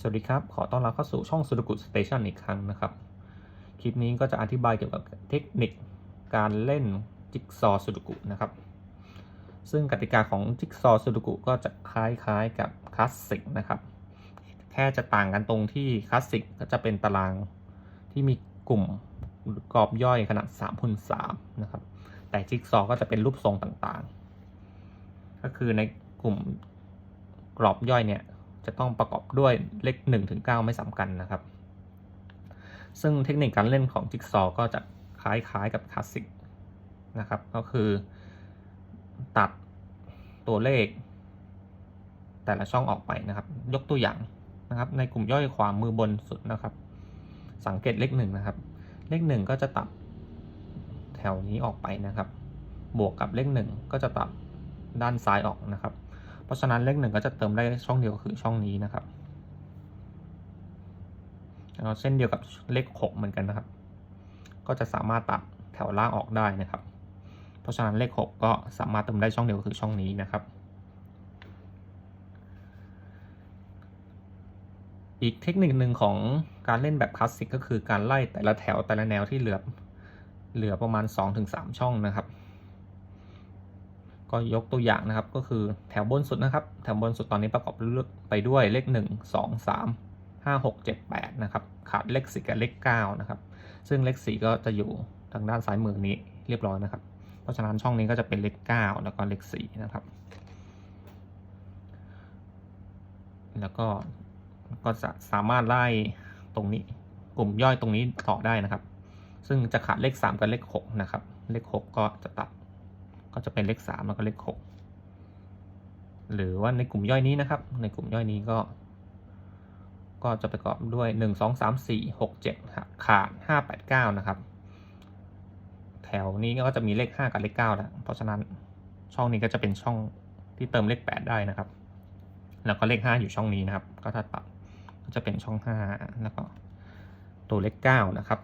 สวัสดีครับ ขอต้อนรับเข้าสู่ช่องสุดกุสเตชันอีกครั้งนะครับ คลิปนี้ก็จะอธิบายเกี่ยวกับเทคนิคการเล่นจิ๊กซอสุดกุนะครับ ซึ่งกติกาของจิ๊กซอสุดกุก็จะคล้ายๆกับคลาสสิกนะครับ แค่จะต่างกันตรงที่คลาสสิกก็จะเป็นตารางที่มีกลุ่มกรอบย่อยขนาด3คูณ3นะครับ แต่จิ๊กซอก็จะเป็นรูปทรงต่างๆ ก็คือในกลุ่มกรอบย่อยเนี่ย จะต้องประกอบด้วยเลข1ถึง9ไม่ซ้ำกันนะครับ ซึ่งเทคนิคการเล่นของจิ๊กซอว์ก็จะคล้ายๆกับคลาสสิกนะครับก็คือตัดตัวเลข แต่ละช่องออกไปนะครับ ยกตัวอย่างนะครับ ในกลุ่มย่อยขวามือบนสุดนะครับ สังเกตเลขหนึ่งนะครับ เลขหนึ่งก็จะตัดแถวนี้ออกไปนะครับ บวกกับเลขหนึ่งก็จะตัดด้านซ้ายออกนะครับ เพราะฉะนั้นเลขหนึ่งก็จะเติมได้ช่องเดียวคือช่องนี้นะครับแล้วเส้นเดียวกับเลขหกเหมือนกันนะครับ ก็จะสามารถตัดแถวล่างออกได้นะครับ เพราะฉะนั้นเลขหกก็สามารถเติมได้ช่องเดียวคือช่องนี้นะครับ อีกเทคนิคหนึ่งของการเล่นแบบคลาสสิกก็คือการไล่แต่ละแถวแต่ละแนวที่เหลือเหลือประมาณ 2-3 ช่องนะครับ ก็ยกตัวอย่างนะครับก็คือแถวบนสุดนะครับ แถวบนสุดตอนนี้ประกอบไปด้วยเลข 1 2 3 5 6 7 8นะครับขาดเลข4กับเลข9นะครับซึ่งเลข4ก็จะอยู่ทางด้านซ้ายมือนี้เรียบร้อยนะครับ เพราะฉะนั้นช่องนี้ก็จะเป็นเลข 9 แล้วก็เลข4นะครับ แล้วก็ก็จะสามารถไล่ตรงนี้กลุ่มย่อยตรงนี้ต่อได้นะครับ ซึ่งจะขาดเลข 3 กับเลข6นะครับเลข 6 ก็จะตัด ก็จะเป็นเลข3แล้วก็เลข6หรือว่าในกลุ่มย่อยนี้นะครับ ในกลุ่มย่อยนี้ก็ ก็จะประกอบด้วย1 2 3 4 6 7ขาด5 8 9นะครับ แถวนี้ก็จะมีเลข5กับเลข9แล้ว เพราะฉะนั้นช่องนี้ก็จะเป็นช่องที่เติมเลข8ได้นะครับ แล้วก็เลข5อยู่ช่องนี้นะครับ ก็ถ้าตัดก็จะเป็นช่อง5แล้วก็ตัวเลข9นะครับ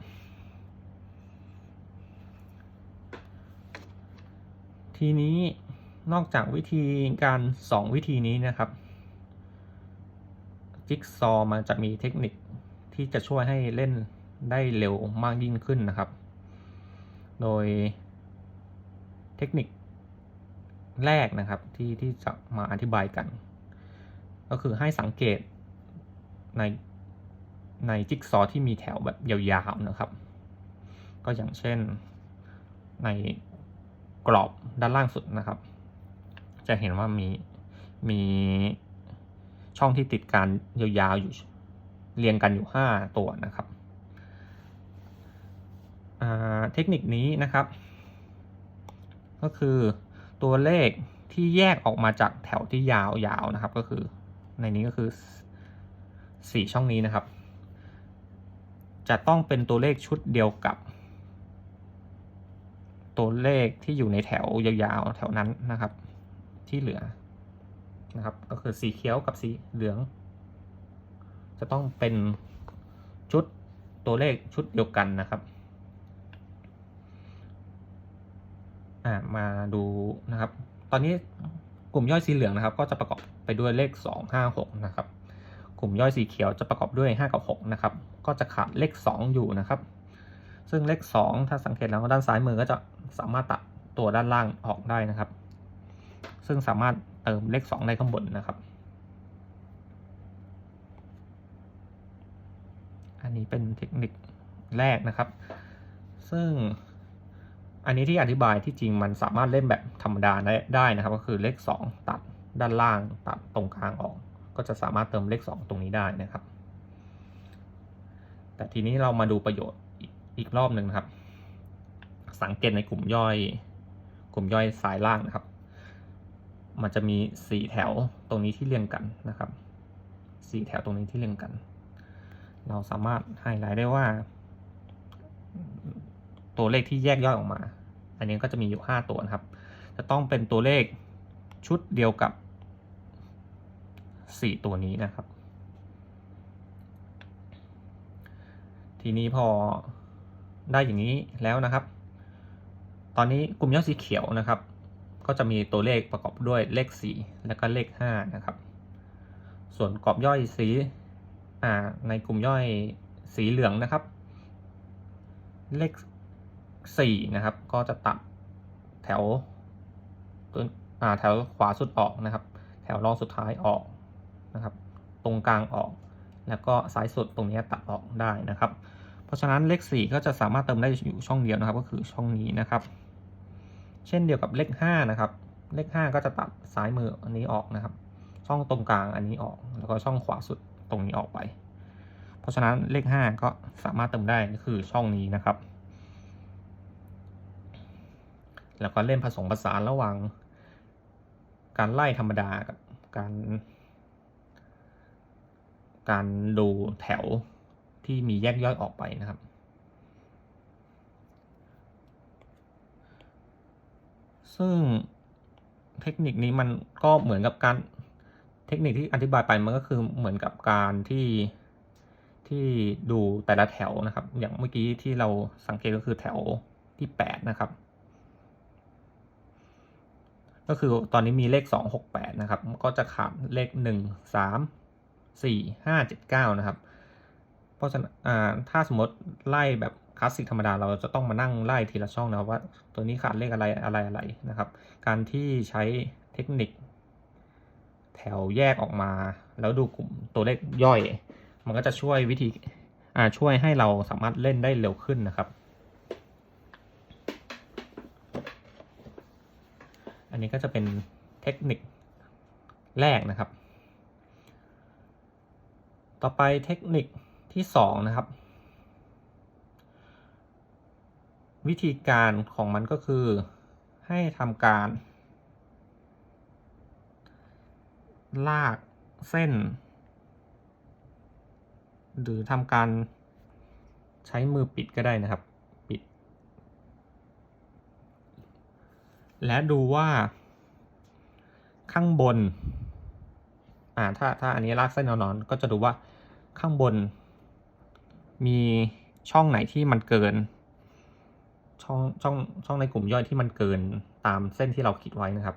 ทีนี้นอกจากวิธีการ 2 วิธีนี้นะครับ จิ๊กซอมันจะมีเทคนิคที่จะช่วยให้เล่นได้เร็วมากยิ่งขึ้นนะครับ โดยเทคนิคแรกนะครับที่ที่จะมาอธิบายกัน ก็คือให้สังเกตในในจิ๊กซอที่มีแถวแบบยาวๆนะครับ ก็อย่างเช่นใน กรอบด้านล่างสุดนะครับ จะเห็นว่ามีมีช่องที่ติดการยาวๆอยู่เรียงกันอยู่ 5 ตัวนะครับเทคนิคนี้นะครับ ก็คือตัวเลขที่แยกออกมาจากแถวที่ยาวๆนะครับ ก็คือในนี้ก็คือ 4 ช่องนี้นะครับ จะต้องเป็นตัวเลขชุดเดียวกับ ตัวเลขที่อยู่ในแถวยาวๆ แถวนั้นนะครับ ที่เหลือนะครับ ก็คือสีเขียวกับสีเหลือง จะต้องเป็นชุดตัวเลขชุดเดียวกันนะครับมาดูนะครับ ตอนนี้กลุ่มย่อยสีเหลืองนะครับ ก็จะประกอบไปด้วยเลข 2 5 6 นะครับ กลุ่มย่อยสีเขียวจะประกอบด้วย 5 กับ 6 นะครับ ก็จะขาดเลข 2 อยู่นะครับ ซึ่งเลข 2 ถ้าสังเกตแล้วด้านซ้ายมือก็จะสามารถตัดตัวด้านล่างออกได้นะครับ ซึ่งสามารถเติมเลข 2 ได้ข้างบนนะครับ อันนี้เป็นเทคนิคแรกนะครับ ซึ่งอันนี้ที่อธิบายที่จริงมันสามารถเล่นแบบธรรมดาได้ไดนะครับ ก็คือเลข 2 ตัดด้านล่างตัดตรงกลางออก ก็จะสามารถเติมเลข 2 ตรงนี้ได้นะครับ แต่ทีนี้เรามาดูประโยชน์ อีกรอบหนึ่งนะครับ สังเกตในกลุ่มย่อย กลุ่มย่อยซ้ายล่างนะครับ มันจะมีสี่แถวตรงนี้ที่เรียงกันนะครับสี่แถวตรงนี้ที่เรียงกัน เราสามารถไฮไลท์ได้ว่า ตัวเลขที่แยกย่อยออกมา อันนี้ก็จะมีอยู่ห้าตัวนะครับ จะต้องเป็นตัวเลขชุดเดียวกับสี่ตัวนี้นะครับ ทีนี้พอ ได้อย่างนี้แล้วนะครับ ตอนนี้กลุ่มย่อยสีเขียวนะครับ ก็จะมีตัวเลขประกอบด้วยเลข 4 และก็เลข 5 นะครับ ส่วนกรอบย่อยสีอ่าในกลุ่มย่อยสีเหลืองนะครับ เลขสี่นะครับ ก็จะตัดแถวตัวอ่าแถวขวาสุดออกนะครับ แถวรองสุดท้ายออกนะครับ ตรงกลางออก แล้วก็ซ้ายสุดตรงนี้ตัดออกได้นะครับ เพราะฉะนั้นเลข 4 ก็จะสามารถเติมได้อยู่ช่องเดียวนะครับ ก็คือช่องนี้นะครับ เช่นเดียวกับเลข 5 นะครับ เลข 5 ก็จะตัดซ้ายมืออันนี้ออกนะครับ ช่องตรงกลางอันนี้ออก แล้วก็ช่องขวาสุดตรงนี้ออกไป เพราะฉะนั้นเลข 5 ก็สามารถเติมได้ก็คือช่องนี้นะครับ แล้วก็เล่นผสมผสานระหว่างการไล่ธรรมดากับการ การดูแถว ที่มีแยกย่อยออกไปนะครับ ซึ่งเทคนิคนี้มันก็เหมือนกับการเทคนิคที่อธิบายไปมันก็คือเหมือนกับการที่ที่ดูแต่ละแถวนะครับ อย่างเมื่อกี้ที่เราสังเกตก็คือแถวที่ 8 นะครับ ก็คือตอนนี้มีเลข 2 6 8 นะครับ ก็จะขาดเลข 1 3 4 5 7 9 นะครับ ราะฉะนั้นถ้าสมมติไล่แบบคลาสสิกธรรมดาเราจะต้องมานั่งไล่ทีละช่องนะครับว่าตัวนี้ขาดเลขอะไรอะไรอะไรนะครับ การที่ใช้เทคนิค แถวแยกออกมา แล้วดูกลุ่มตัวเลขย่อย มันก็จะช่วยวิธีช่วยให้เราสามารถเล่นได้เร็วขึ้นนะครับ อันนี้ก็จะเป็นเทคนิคแรกนะครับ ต่อไปเทคนิค ที่สองนะครับ วิธีการของมันก็คือให้ทำการ ลากเส้น หรือทำการใช้มือปิดก็ได้นะครับ ปิด และดูว่า ข้างบน อ่า ถ้า ถ้าอันนี้ลากเส้นนอนก็จะดูว่าข้างบน มีช่องไหนที่มันเกิน ช่องช่องช่องในกลุ่มย่อยที่มันเกินตามเส้นที่เราคิดไว้นะครับ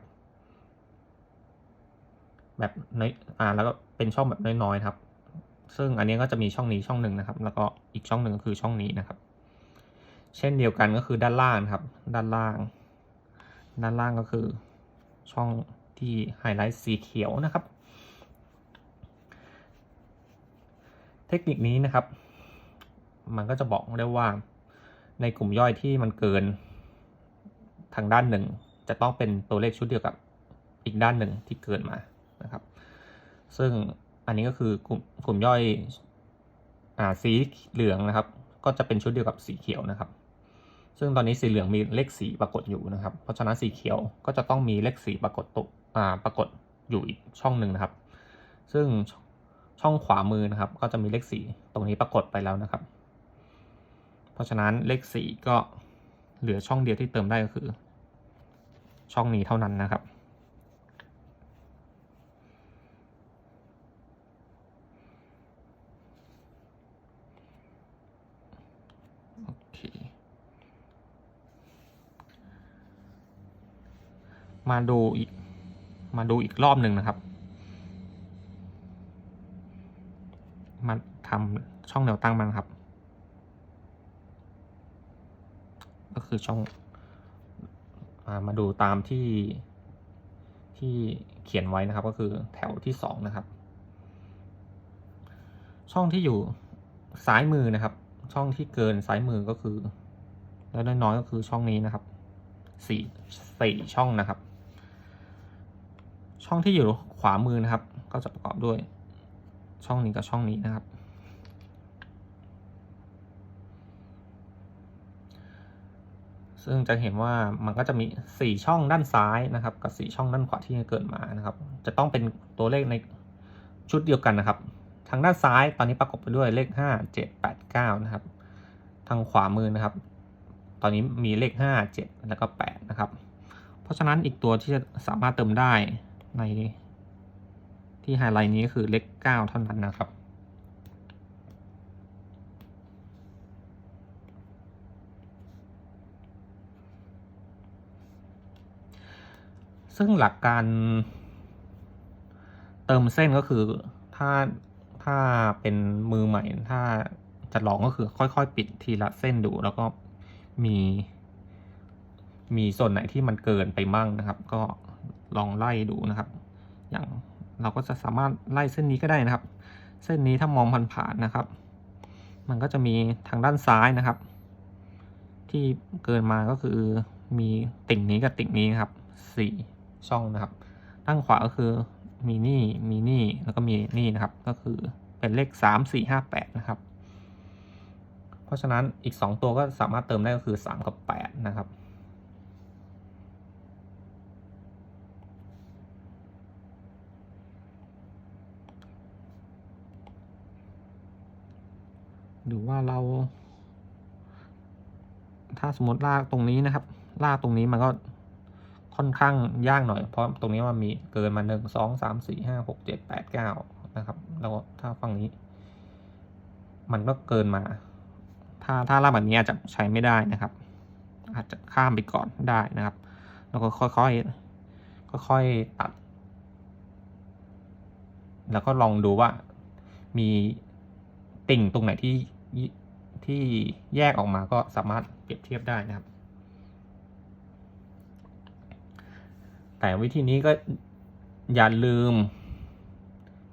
แบบน้อยอ่าแล้วก็เป็นช่องแบบน้อยๆครับ ซึ่งอันนี้ก็จะมีช่องนี้ช่องหนึ่งนะครับ แล้วก็อีกช่องหนึ่งก็คือช่องนี้นะครับ เช่นเดียวกันก็คือด้านล่างครับ ด้านล่าง ด้านล่างก็คือ ช่องที่ไฮไลท์สีเขียวนะครับ เทคนิคนี้นะครับ มันก็จะบอกได้ว่า ในกลุ่มย่อยที่มันเกิน ทางด้านหนึ่ง จะต้องเป็นตัวเลขชุดเดียวกับอีกด้านหนึ่งที่เกินมานะครับ ซึ่งอันนี้ก็คือกลุ่มกลุ่มย่อยอ่าสีเหลืองนะครับ ก็จะเป็นชุดเดียวกับสีเขียวนะครับ ซึ่งตอนนี้สีเหลืองมีเลขสีปรากฏอยู่นะครับ เพราะฉะนั้นสีเขียวก็จะต้องมีเลขสีปรากฏตกอ่าปรากฏอยู่อีกช่องหนึ่งนะครับ ซึ่งช่องขวามือนะครับ ก็จะมีเลขสีตรงนี้ปรากฏไปแล้วนะครับ เพราะฉะนั้นเลขสี่ก็เหลือช่องเดียวที่เติมได้ก็คือ ช่องนี้เท่านั้นนะครับ โอเค มาดูอีก มาดูอีกรอบหนึ่งนะครับ มาทำช่องแนวตั้งมันครับ ก็คือช่องมาดูตามที่ที่เขียนไว้นะครับ ก็คือแถวที่สองนะครับ ช่องที่อยู่ซ้ายมือนะครับ ช่องที่เกินซ้ายมือก็คือ แล้วน้อยๆก็คือช่องนี้นะครับสี่สี่ช่องนะครับ ช่องที่อยู่ขวามือนะครับ ก็จะประกอบด้วย ช่องนี้กับช่องนี้นะครับ ซึ่งจะเห็นว่ามันก็จะมี 4 ช่องด้านซ้ายนะครับ กับ 4 ช่องด้านขวาที่เกิดมานะครับ จะต้องเป็นตัวเลขในชุดเดียวกันนะครับ ทางด้านซ้ายตอนนี้ประกอบไปด้วยเลข 5 7 8 9 นะครับ ทางขวามือนะครับ ตอนนี้มีเลข 5 7 แล้วก็ 8 นะครับ เพราะฉะนั้นอีกตัวที่จะสามารถเติมได้ในที่ไฮไลท์นี้ก็คือเลข 9 เท่านั้นนะครับ ซึ่งหลักการ เติมเส้นก็คือถ้าถ้าเป็นมือใหม่ ถ้าจะลองก็คือค่อยๆ ปิดทีละเส้นดู แล้วก็มี มีส่วนไหนที่มันเกินไปมั่งนะครับ ก็ลองไล่ดูนะครับ อย่างเราก็จะสามารถไล่เส้นนี้ก็ได้นะครับ เส้นนี้ถ้ามองผ่านๆนะครับ มันก็จะมีทางด้านซ้ายนะครับ ที่เกินมาก็คือมีติ่งนี้กับติ่งนี้ครับสี่ ช่องนะครับ ด้านขวาก็คือมีนี่มีนี่แล้วก็มีนี่นะครับ ก็คือเป็นเลขสามสี่ห้าแปดนะครับ เพราะฉะนั้นอีกสองตัวก็สามารถเติมได้ก็คือสามกับแปดนะครับหรือว่าเรา ถ้าสมมติลากตรงนี้นะครับ ลากตรงนี้มันก็ ค่อนข้างยากหน่อย เพราะตรงนี้มันมีเกินมาหนึ่งสองสามสี่ห้าหกเจ็ดแปดเก้านะครับ แล้วถ้าฝั่งนี้ มันก็เกินมา ถ้าถ้าลาแบบนี้อาจจะใช้ไม่ได้นะครับ อาจจะข้ามไปก่อนได้นะครับ แล้วก็ค่อยๆค่อยๆตัด แล้วก็ลองดูว่ามีติ่งตรงไหนที่ที่แยกออกมาก็สามารถเปรียบเทียบได้นะครับ แต่วิธีนี้ก็อย่าลืม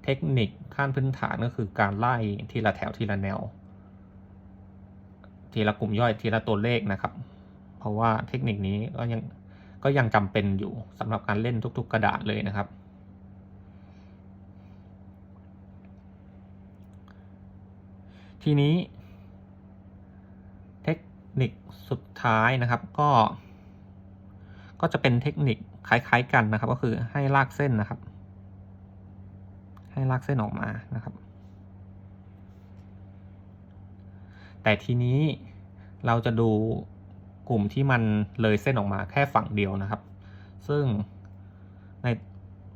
เทคนิคขั้นพื้นฐานก็คือการไล่ทีละแถวทีละแนว ทีละกลุ่มย่อยทีละตัวเลขนะครับ เพราะว่าเทคนิคนี้ก็ยังก็ยังจำเป็นอยู่สำหรับการเล่นทุก ๆ กระดาษเลยนะครับ ทีนี้เทคนิคสุดท้ายนะครับก็ ก็จะเป็นเทคนิค คล้ายๆกันนะครับ ก็คือให้ลากเส้นนะครับ ให้ลากเส้นออกมานะครับ แต่ทีนี้เราจะดูกลุ่มที่มันเลยเส้นออกมาแค่ฝั่งเดียวนะครับ ซึ่งใน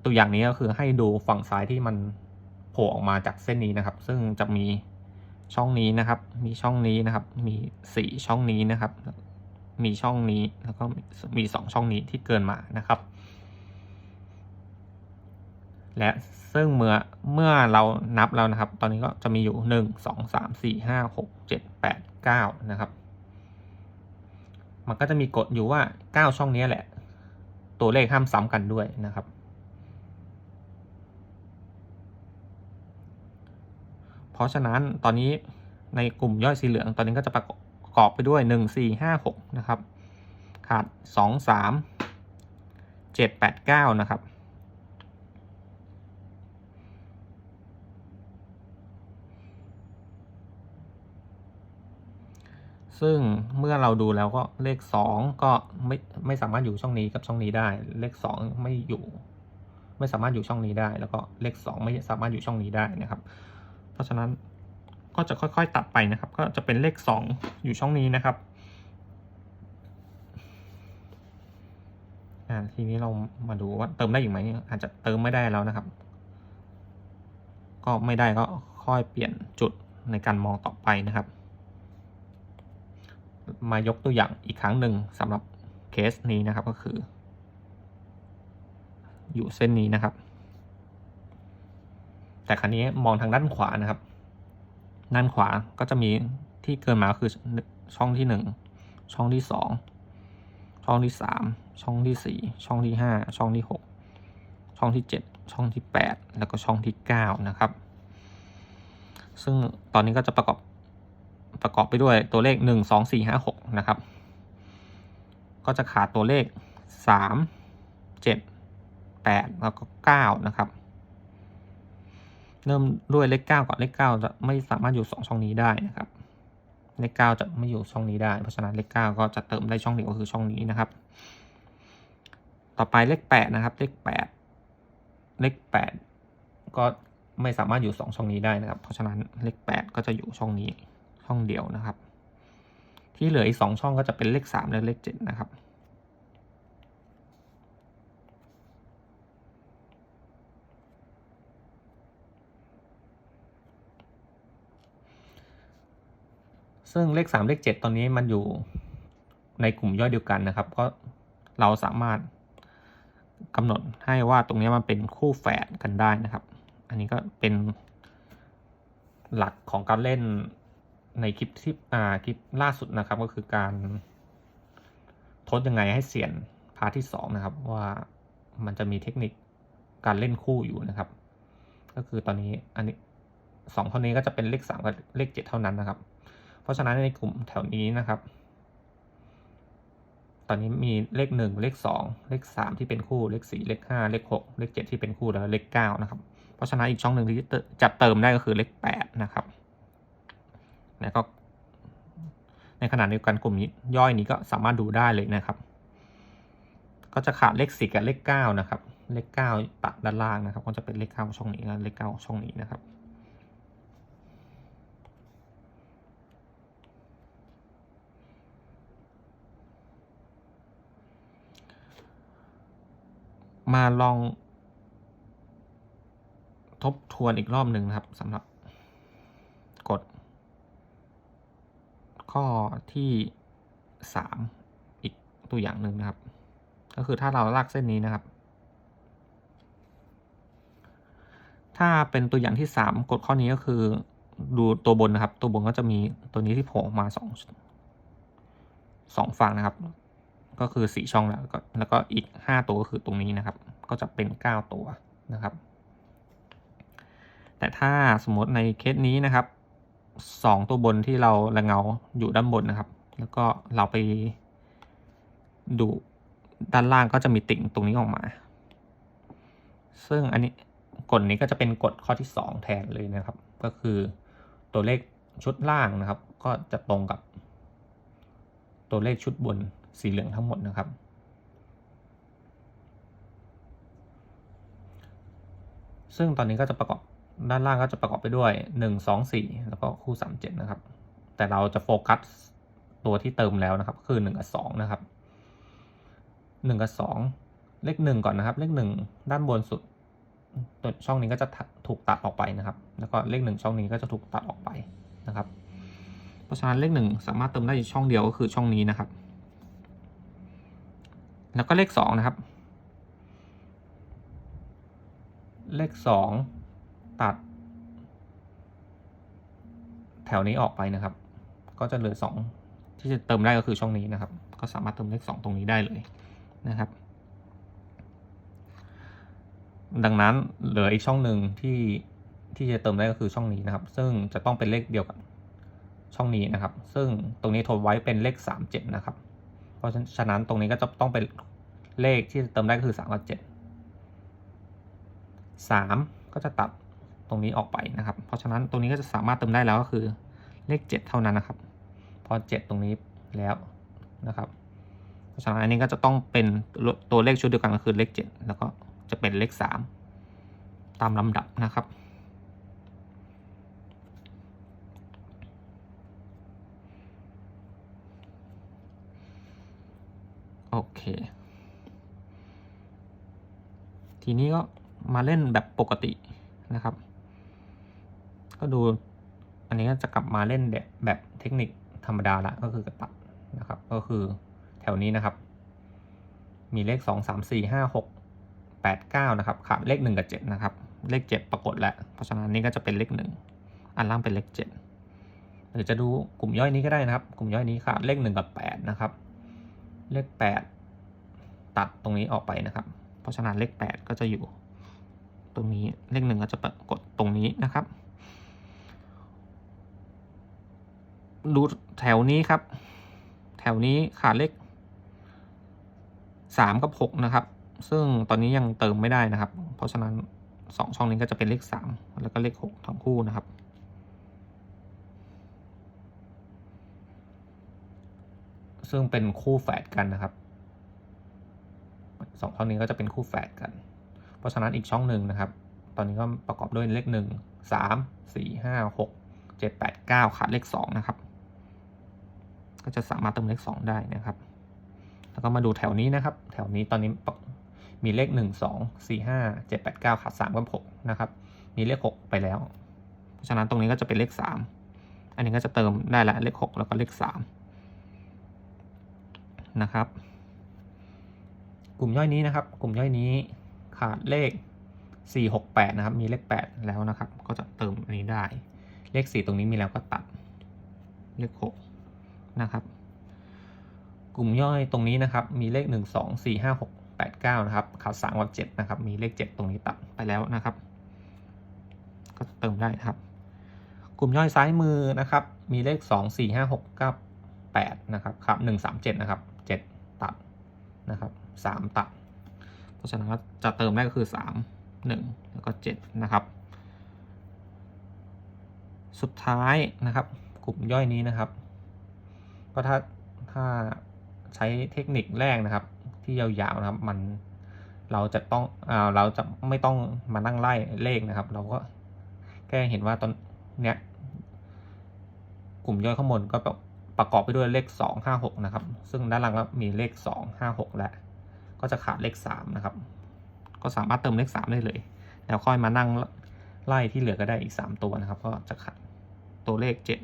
ตัวอย่างนี้ก็คือให้ดูฝั่งซ้ายที่มันโผล่ออกมาจากเส้นนี้นะครับ ซึ่งจะมีช่องนี้นะครับ มีช่องนี้นะครับ มีสี่ช่องนี้นะครับ มีช่องนี้แล้วก็มีสองช่องนี้ที่เกินมานะครับ และซึ่งเมื่อเมื่อเรานับแล้วนะครับ ตอนนี้ก็จะมีอยู่หนึ่งสองสามสี่ห้าหกเจ็ดแปดเก้านะครับ มันก็จะมีกฎอยู่ว่าเก้าช่องนี้แหละ ตัวเลขห้ามซ้ำกันด้วยนะครับเพราะฉะนั้นตอนนี้ในกลุ่มย่อยสีเหลืองตอนนี้ก็จะประก อบไปด้วยหนึ่งสี่ห้าหกนะครับ ขาดสองสามเจ็ดแปดเก้านะครับ ซึ่งเมื่อเราดูแล้วก็เลขสองก็ไม่ไม่สามารถอยู่ช่องนี้กับช่องนี้ได้ เลขสองไม่อยู่ ไม่สามารถอยู่ช่องนี้ได้ แล้วก็เลขสองไม่สามารถอยู่ช่องนี้ได้นะครับ เพราะฉะนั้น ก็จะค่อยๆตัดไปนะครับ ก็จะเป็นเลขสองอยู่ช่องนี้นะครับอ่าทีนี้เรามาดูว่าเติมได้อีกไหมอาจจะเติมไม่ได้แล้วนะครับ ก็ไม่ได้ก็ค่อยเปลี่ยนจุดในการมองต่อไปนะครับ มายกตัวอย่างอีกครั้งหนึ่งสำหรับเคสนี้นะครับก็คือ อยู่เส้นนี้นะครับ แต่ครั้นี้มองทางด้านขวานะครับ ด้านขวาก็จะมีที่เกินมาคือช่องที่หนึ่งช่องที่สองช่องที่สามช่องที่สี่ช่องที่ห้าช่องที่หกช่องที่เจ็ดช่องที่แปดแล้วก็ช่องที่เก้านะครับ ซึ่งตอนนี้ก็จะประกอบประกอบไปด้วยตัวเลขหนึ่งสองสี่ห้าหกนะครับ ก็จะขาดตัวเลขสามเจ็ดแปดแล้วก็เก้านะครับ เริ่มด้วยเลขเก้าก่อนเลขเก้าจะไม่สามารถอยู่สองช่องนี้ได้นะครับ เลขเก้าจะไม่อยู่ช่องนี้ได้ เพราะฉะนั้นเลขเก้าก็จะเติมได้ช่องเดียวก็คือช่องนี้นะครับ ต่อไปเลขแปดนะครับ เลขแปดเลขแปดก็ไม่สามารถอยู่สองช่องนี้ได้นะครับ เพราะฉะนั้นเลขแปดก็จะอยู่ช่องนี้ช่องเดียวนะครับ ที่เหลืออีกสองช่องก็จะเป็นเลขสามและเลขเจ็ดนะครับ ซึ่งเลขสามเลขเจ็ดตอนนี้มันอยู่ในกลุ่มย่อยเดียวกันนะครับ ก็เราสามารถกำหนดให้ว่าตรงนี้มันเป็นคู่แฝดกันได้นะครับ อันนี้ก็เป็นหลักของการเล่นในคลิปที่อ่าคลิปล่าสุดนะครับ ก็คือการทดยังไงให้เสียนพาที่สองนะครับ ว่ามันจะมีเทคนิคการเล่นคู่อยู่นะครับ ก็คือตอนนี้อันนี้สองเท่านี้ก็จะเป็นเลขสามกับเลขเจ็ดเท่านั้นนะครับ ราะฉะนั้นในกลุ่มแถวนี้นะครับ ตอนนี้มีเลขหนึ่งเลขสองเลขสามที่เป็นคู่เลขสี่เลขห้าเลขหกเลขเจ็ดที่เป็นคู่แล้วเลขเก้านะครับ เพราะฉะนั้นอีกช่องหนึ่งที่จะเติมได้ก็คือเลขแปดนะครับ แล้วก็ในขณะเดียวกันกลุ่มนี้ย่อยนี้ก็สามารถดูได้เลยนะครับ ก็จะขาดเลขสี่กับเลขเก้านะครับ เลขเก้าตัดด้านล่างนะครับ ก็จะเป็นเลขเก้าช่องนี้นะเลขเก้าช่องนี้นะครับ มาลอง ทบทวนอีกรอบหนึ่งนะครับสำหรับกฎข้อที่สามอีกตัวอย่างหนึ่งนะครับ ก็คือถ้าเราลากเส้นนี้นะครับ ถ้าเป็นตัวอย่างที่สามกฎข้อนี้ก็คือดูตัวบนนะครับ ตัวบนก็จะมีตัวนี้ที่โผล่มาสองสองฝั่งนะครับ ก็คือสี่ช่องแล้วก็แล้วก็อีกห้าตัวก็คือตรงนี้นะครับ ก็จะเป็นเก้าตัวนะครับ แต่ถ้าสมมติในเคสนี้นะครับสองตัวบนที่เราละเงาอยู่ด้านบนนะครับ แล้วก็เราไปดูด้านล่างก็จะมีติ่งตรงนี้ออกมา ซึ่งอันนี้กฎนี้ก็จะเป็นกฎข้อที่สองแทนเลยนะครับ ก็คือตัวเลขชุดล่างนะครับ ก็จะตรงกับตัวเลขชุดบน สีเหลืองทั้งหมดนะครับ ซึ่งตอนนี้ก็จะประกอบด้านล่างก็จะประกอบไปด้วย 1 2 4 แล้วก็คู่ 3 7 นะครับ แต่เราจะโฟกัสตัวที่เติมแล้วนะครับ คือ 1 กับ 2 นะครับ 1 กับ 2 เลข 1 ก่อนนะครับ เลข 1 ด้านบนสุดตัวช่องนี้ก็จะถูกตัดออกไปนะครับ แล้วก็เลข 1 ช่องนี้ก็จะถูกตัดออกไปนะครับ เพราะฉะนั้นเลข 1 สามารถเติมได้ช่องเดียวก็คือช่องนี้นะครับ แล้วก็เลข2นะครับ เลข2ตัด แถวนี้ออกไปนะครับ ก็จะเหลือ2ที่จะเติมได้ก็คือช่องนี้นะครับ ก็สามารถเติมเลข2ตรงนี้ได้เลยนะครับ ดังนั้นเหลืออีกช่องหนึ่งที่ที่จะเติมได้ก็คือช่องนี้นะครับ ซึ่งจะต้องเป็นเลขเดียวกับช่องนี้นะครับ ซึ่งตรงนี้ทดไว้เป็นเลข 3 7 นะครับ เพราะฉะนั้นตรงนี้ก็จะต้องเป็น เลขที่เติมได้ก็คือ3กับ7 3 ก็จะตัดตรงนี้ออกไปนะครับ เพราะฉะนั้นตรงนี้ก็จะสามารถเติมได้แล้วก็คือเลข 7 เท่านั้นนะครับ พอ 7 ตรงนี้แล้วนะครับ เพราะฉะนั้นอันนี้ก็จะต้องเป็นตัวเลขชุดเดียวกันก็คือเลข 7 แล้วก็จะเป็นเลข 3 ตามลำดับนะครับโอเค ทีนี้ก็มาเล่นแบบปกตินะครับ ก็ดูอันนี้ก็จะกลับมาเล่นแบบแบบเทคนิคธรรมดาละก็คือกระตัดนะครับ ก็คือแถวนี้นะครับ มีเลขสองสามสี่ห้าหกแปดเก้านะครับขาดเลขหนึ่งกับเจ็ดนะครับ เลขเจ็ดปรากฏแล้ว เพราะฉะนั้นนี่ก็จะเป็นเลขหนึ่งอันล่างเป็นเลขเจ็ดหรือจะดูกลุ่มย่อยนี้ก็ได้นะครับ กลุ่มย่อยนี้ขาดเลขหนึ่งกับแปดนะครับ เลขแปดตัดตรงนี้ออกไปนะครับ เพราะฉะนั้นเลขแปดก็จะอยู่ตรงนี้เลขหนึ่งก็จะปรากฏตรงนี้นะครับ ดูแถวนี้ครับ แถวนี้ขาดเลขสามกับหกนะครับ ซึ่งตอนนี้ยังเติมไม่ได้นะครับ เพราะฉะนั้นสองช่องนี้ก็จะเป็นเลขสามแล้วก็เลขหกทั้งคู่นะครับ ซึ่งเป็นคู่แฝดกันนะครับ สองช่องนี้ก็จะเป็นคู่แฝดกัน เพราะฉะนั้นอีกช่องหนึ่งนะครับ ตอนนี้ก็ประกอบด้วยเลขหนึ่งสามสี่ห้าหกเจ็ดแปดเก้าขาดเลขสองนะครับ ก็จะสามารถเติมเลขสองได้นะครับ แล้วก็มาดูแถวนี้นะครับ แถวนี้ตอนนี้มีเลขหนึ่งสองสี่ห้าเจ็ดแปดเก้าขาดสามกับหกนะครับ มีเลขหกไปแล้ว เพราะฉะนั้นตรงนี้ก็จะเป็นเลขสามอันนี้ก็จะเติมได้ละเลขหกแล้วก็เลขสามนะครับ กลุ่มย่อยนี้นะครับ กลุ่มย่อยนี้ขาดเลข 468 นะครับ มีเลข 8 แล้วนะครับ ก็จะเติมอันนี้ได้ เลขสี่ตรงนี้มีแล้วก็ตัด เลขหกนะครับ กลุ่มย่อยตรงนี้นะครับ มีเลขหนึ่งสองสี่ห้าหกแปดเก้านะครับ ขาดสามกับเจ็ดนะครับ มีเลขเจ็ดตรงนี้ตัดไปแล้วนะครับ ก็เติมได้ครับ กลุ่มย่อยซ้ายมือนะครับ มีเลขสองสี่ห้าหกเก้าแปดนะครับครับหนึ่งสามเจ็ดนะครับเจ็ดตัด นะครับสามตัด เพราะฉะนั้นจะเติมได้ก็คือสามหนึ่งแล้วก็เจ็ดนะครับ สุดท้ายนะครับ กลุ่มย่อยนี้นะครับ ก็ถ้าถ้าใช้เทคนิคแรกนะครับ ที่ยาวๆนะครับมันเราจะต้องอ่าเราจะไม่ต้องมานั่งไล่เลขนะครับ เราก็แค่เห็นว่าตอนเนี้ยกลุ่มย่อยข้างบนก็แบบ ประกอบไปด้วยเลขสองห้าหกนะครับ ซึ่งด้านล่างก็มีเลขสองห้าหกและก็จะขาดเลขสามนะครับ ก็สามารถเติมเลขสามได้เลย แล้วค่อยมานั่งไล่ที่เหลือก็ได้อีกสามตัวนะครับ ก็จะขาดตัวเลขเจ็ด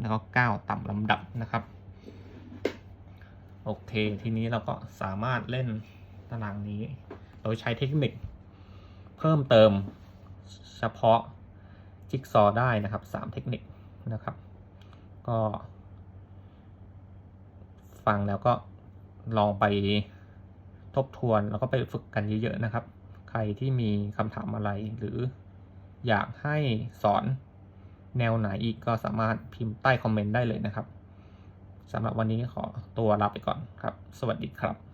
แล้วก็เก้าต่ำลำดับนะครับ โอเค ทีนี้เราก็สามารถเล่นตารางนี้ โดยใช้เทคนิค เพิ่มเติมเฉพาะจิ๊กซอว์ได้นะครับสามเทคนิคนะครับ ก็ ฟังแล้วก็ลองไปทบทวนแล้วก็ไปฝึกกันเยอะๆนะครับ ใครที่มีคำถามอะไรหรืออยากให้สอนแนวไหนอีกก็สามารถพิมพ์ใต้คอมเมนต์ได้เลยนะครับสำหรับวันนี้ขอตัวลาไปก่อนครับ สวัสดีครับ